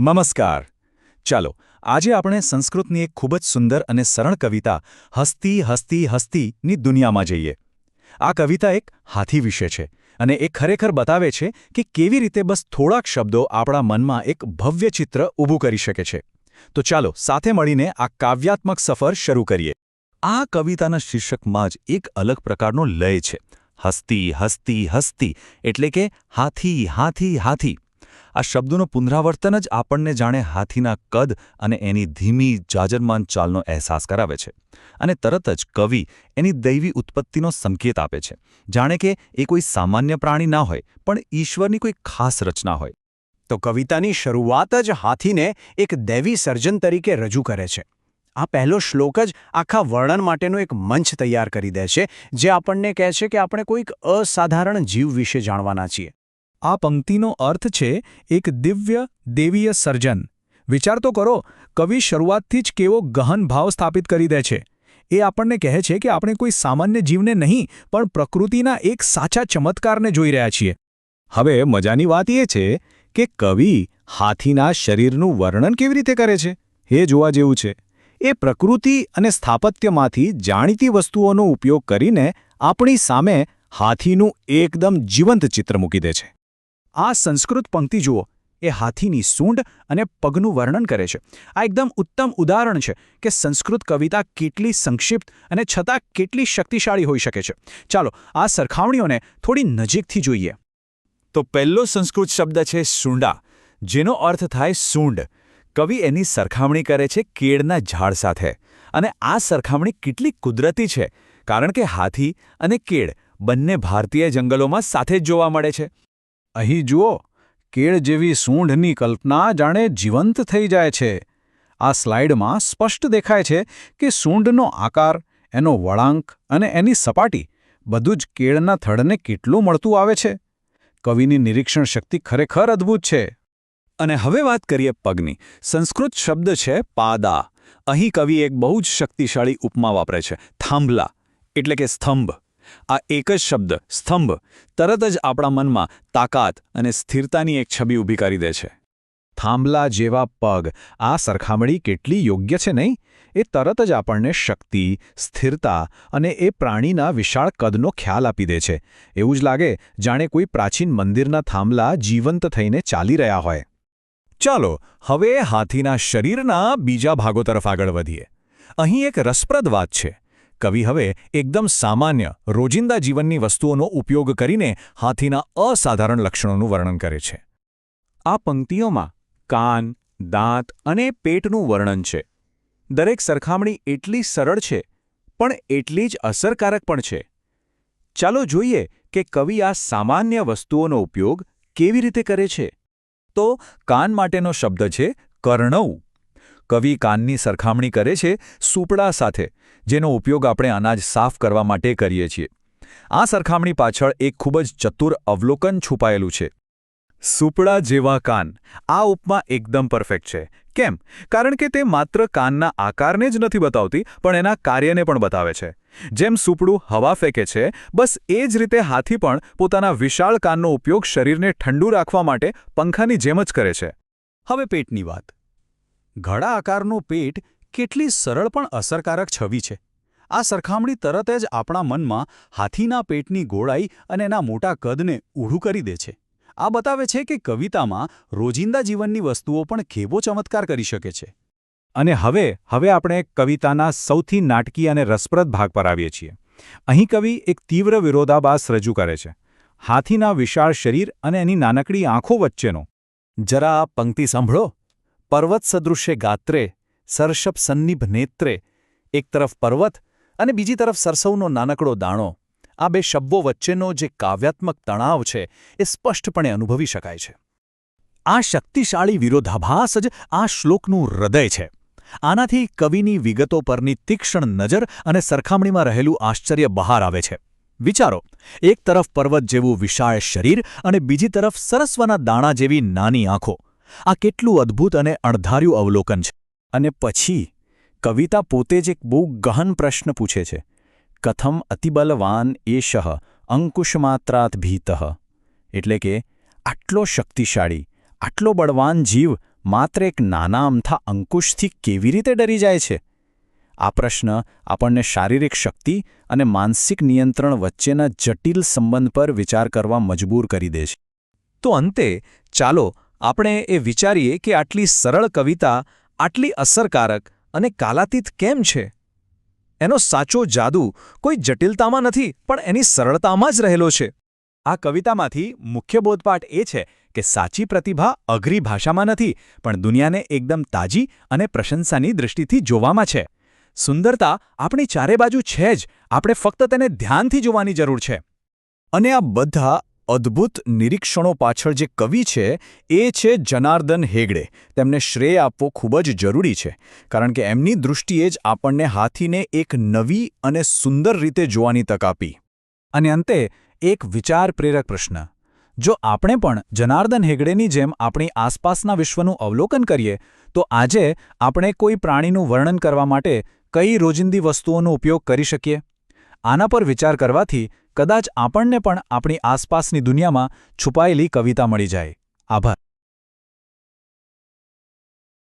નમસ્કાર. ચાલો, આજે આપણે સંસ્કૃતની એક ખૂબ જ સુંદર અને સરળ કવિતા હસ્તી હસ્તી હસ્તીની દુનિયામાં જઈએ. આ કવિતા એક હાથી વિશે છે અને એ ખરેખર બતાવે છે કે કેવી રીતે બસ થોડાક શબ્દો આપણા મનમાં એક ભવ્ય ચિત્ર ઊભું કરી શકે છે. તો ચાલો, સાથે મળીને આ કાવ્યાત્મક સફર શરૂ કરીએ. આ કવિતાના શીર્ષકમાં જ એક અલગ પ્રકારનો લય છે. હસ્તી હસ્તી હસ્તી એટલે કે હાથી હાથી હાથી. આ શબ્દોનું પુનરાવર્તન જ આપણને જાણે હાથીના કદ અને એની ધીમી જાજરમાન ચાલનો અહેસાસ કરાવે છે. અને તરત જ કવિ એની દૈવી ઉત્પત્તિનો સંકેત આપે છે. જાણે કે એ કોઈ સામાન્ય પ્રાણી ના હોય, પણ ઈશ્વરની કોઈ ખાસ રચના હોય. તો કવિતાની શરૂઆત જ હાથીને એક દૈવી સર્જન તરીકે રજૂ કરે છે. આ પહેલો શ્લોક જ આખા વર્ણન માટેનો એક મંચ તૈયાર કરી દે છે, જે આપણને કહે છે કે આપણે કોઈક અસાધારણ જીવ વિશે જાણવાના છીએ. આ પંક્તિનો અર્થ છે એક દિવ્ય, દેવીય સર્જન. વિચાર તો કરો, કવિ શરૂઆતથી જ કેવો ગહન ભાવ સ્થાપિત કરી દે છે. એ આપણને કહે છે કે આપણે કોઈ સામાન્ય જીવને નહીં, પણ પ્રકૃતિના એક સાચા ચમત્કારને જોઈ રહ્યા છીએ. હવે મજાની વાત એ છે કે કવિ હાથીના શરીરનું વર્ણન કેવી રીતે કરે છે? એ જોવા જેવું છે. એ પ્રકૃતિ અને સ્થાપત્યમાંથી જાણીતી વસ્તુઓનો ઉપયોગ કરીને આપણી સામે હાથીનું એકદમ જીવંત ચિત્ર મૂકી દે છે. આ સંસ્કૃત પંક્તિ જુઓ. એ હાથીની સૂંઢ અને પગનું વર્ણન કરે છે. આ એકદમ ઉત્તમ ઉદાહરણ છે કે સંસ્કૃત કવિતા કેટલી સંક્ષિપ્ત અને છતાં કેટલી શક્તિશાળી હોઈ શકે છે. ચાલો, આ સરખામણીઓને થોડી નજીકથી જોઈએ. તો પહેલો સંસ્કૃત શબ્દ છે સૂંડા, જેનો અર્થ થાય સૂંઢ. કવિ એની સરખામણી કરે છે કેળના ઝાડ સાથે. અને આ સરખામણી કેટલી કુદરતી છે, કારણ કે હાથી અને કેળ બંને ભારતીય જંગલોમાં સાથે જ જોવા મળે છે. અહીં જુઓ, કેળ જેવી સૂંઢની કલ્પના જાણે જીવંત થઈ જાય છે. આ સ્લાઇડમાં સ્પષ્ટ દેખાય છે કે સૂંઢનો આકાર, એનો વળાંક અને એની સપાટી બધું જ કેળના થડને કેટલું મળતું આવે છે. કવિની નિરીક્ષણ શક્તિ ખરેખર અદ્ભુત છે. અને હવે વાત કરીએ પગની. સંસ્કૃત શબ્દ છે પાદા. અહીં કવિ એક બહુ જ શક્તિશાળી ઉપમા વાપરે છે. થાંભલા, એટલે કે સ્તંભ. આ એક જ શબ્દ, સ્તંભ, તરત જ આપણા મનમાં તાકાત અને સ્થિરતાની એક છબી ઊભી કરી દે છે. થાંભલા જેવા પગ, આ સરખામણી કેટલી યોગ્ય છે નહીં? એ તરત જ આપણને શક્તિ, સ્થિરતા અને એ પ્રાણીના વિશાળ કદનો ખ્યાલ આપી દે છે. એવું જ લાગે જાણે કોઈ પ્રાચીન મંદિરના થાંભલા જીવંત થઈને ચાલી રહ્યા હોય. ચાલો, હવે હાથીના શરીરના બીજા ભાગો તરફ આગળ વધીએ. અહીં એક રસપ્રદ વાત છે. કવિ હવે એકદમ સામાન્ય રોજિંદા જીવનની વસ્તુઓનો ઉપયોગ કરીને હાથીના અસાધારણ લક્ષણોનું વર્ણન કરે છે. આ પંક્તિઓમાં કાન, દાંત અને પેટનું વર્ણન છે. દરેક સરખામણી એટલી સરળ છે, પણ એટલી જ અસરકારક પણ છે. ચાલો જોઈએ કે કવિ આ સામાન્ય વસ્તુઓનો ઉપયોગ કેવી રીતે કરે છે. તો કાન માટેનો શબ્દ છે કર્ણવ. કવિ કાનની સરખામણી કરે છે સૂપડા સાથે, જેનો ઉપયોગ આપણે અનાજ સાફ કરવા માટે કરીએ છીએ. આ સરખામણી પાછળ એક ખૂબ જ ચતુર અવલોકન છુપાયેલું છે. સૂપડા જેવા કાન. આ ઉપમા એકદમ પરફેક્ટ છે. કેમ? કારણ કે તે માત્ર કાનના આકારને જ નથી બતાવતી, પણ એના કાર્યને પણ બતાવે છે. જેમ સૂપડું હવા ફેંકે છે, બસ એ જ રીતે હાથી પણ પોતાના વિશાળ કાનનો ઉપયોગ શરીરને ઠંડુ રાખવા માટે પંખાની જેમ જ કરે છે. હવે પેટની વાત. ઘડા આકારનું પેટ કેટલી સરળ પણ અસરકારક છવી છે. આ સરખામણી તરત જ આપણા મનમાં હાથીના પેટની ગોળાઈ અને એના મોટા કદને ઊઢું કરી દે છે. આ બતાવે છે કે કવિતામાં રોજિંદા જીવનની વસ્તુઓ પણ કેવો ચમત્કાર કરી શકે છે. અને હવે હવે આપણે કવિતાના સૌથી નાટકી અને રસપ્રદ ભાગ પર આવીએ છીએ. અહીં કવિ એક તીવ્ર વિરોધાભાસ રજૂ કરે છે. હાથીના વિશાળ શરીર અને એની નાનકડી આંખો વચ્ચેનો. જરા પંક્તિ સાંભળો. પર્વત સદૃશ્ય ગાત્રે, સરશપ સન્નિભ નેત્રે એક તરફ પર્વત અને બીજી તરફ સરસવનો નાનકડો દાણો. આ બે શબ્દો વચ્ચેનો જે કાવ્યાત્મક તણાવ છે, એ સ્પષ્ટપણે અનુભવી શકાય છે. આ શક્તિશાળી વિરોધાભાસ જ આ શ્લોકનું હૃદય છે. આનાથી કવિની વિગતો પરની તીક્ષ્ણ નજર અને સરખામણીમાં રહેલું આશ્ચર્ય બહાર આવે છે. વિચારો, એક તરફ પર્વત જેવું વિશાળ શરીર અને બીજી તરફ સરસ્વના દાણા જેવી નાની આંખો. આ કેટલું અદ્ભુત અને અણધાર્યું અવલોકન છે. અને પછી, કવિતા પોતે જ એક બહુ ગહન પ્રશ્ન પૂછે છે. કથમ અતિબલવાન એશ અંકુશમાત્રાત ભીત. એટલે કે, આટલો શક્તિશાળી, આટલો બળવાન જીવ માત્ર એક નાના અમથા અંકુશથી કેવી રીતે ડરી જાય છે? આ પ્રશ્ન આપણને શારીરિક શક્તિ અને માનસિક નિયંત્રણ વચ્ચેના જટિલ સંબંધ પર વિચાર કરવા મજબૂર કરી દે છે. તો અંતે, ચાલો આપણે એ વિચારીએ કે આટલી સરળ કવિતા, આટલી અસરકારક અને કાલાતીત કેમ છે? એનો સાચો જાદુ કોઈ જટિલતામાં નથી, પણ એની સરળતામાં જ રહેલો છે. આ કવિતામાંથી મુખ્ય બોધપાઠ એ છે કે સાચી પ્રતિભા અઘરી ભાષામાં નથી, પણ દુનિયાને એકદમ તાજી અને પ્રશંસાની દૃષ્ટિથી જોવામાં છે. સુંદરતા આપણી ચારે બાજુ છે જ, આપણે ફક્ત તેને ધ્યાનથી જોવાની જરૂર છે. અને આ બધા અદ્ભુત નિરીક્ષણો પાછળ જે કવિ છે, એ છે જનાર્દન હેગડે. તેમને શ્રેય આપવો ખૂબ જ જરૂરી છે, કારણ કે એમની દૃષ્ટિએ જ આપણને હાથીને એક નવી અને સુંદર રીતે જોવાની તક આપી. અને અંતે, એક વિચાર પ્રેરક પ્રશ્ન. જો આપણે પણ જનાર્દન હેગડેની જેમ આપણી આસપાસના વિશ્વનું અવલોકન કરીએ, તો આજે આપણે કોઈ પ્રાણીનું વર્ણન કરવા માટે કઈ રોજિંદી વસ્તુઓનો ઉપયોગ કરી શકીએ? આના પર વિચાર કરવાથી કદાચ આપણને પણ આપણી આસપાસની દુનિયામાં છુપાયેલી કવિતા મળી જાય. આભાર.